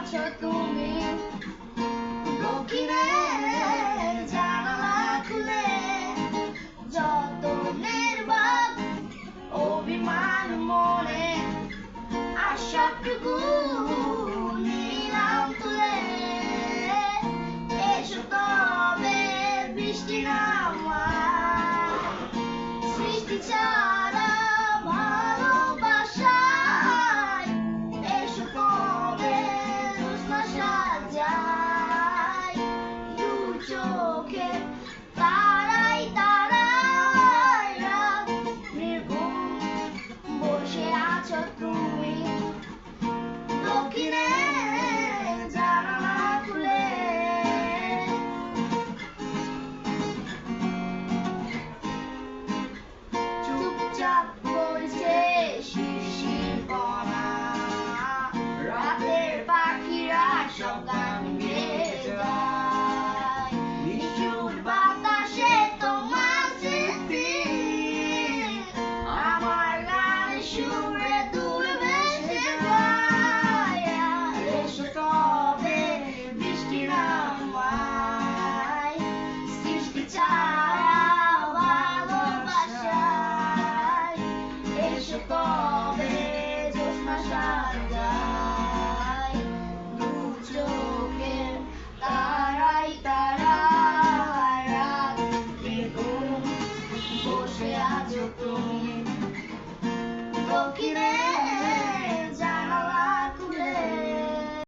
আছো তুমি? দক্ষিণে জানালা খুলে, যত নির্বাক অভিমান মনে, আশাটুকু নিলাম তুলে। এসো তবে বৃষ্টি নামা সৃষ্টি ছাড়া চোখে, তারাই তারাই নির্ঘুম বসে আছো তুমি দক্ষিণে, জানালা খুলে। চুপচাপ বলছে শিশির কণা রাতের পাখিরা গান wish upon.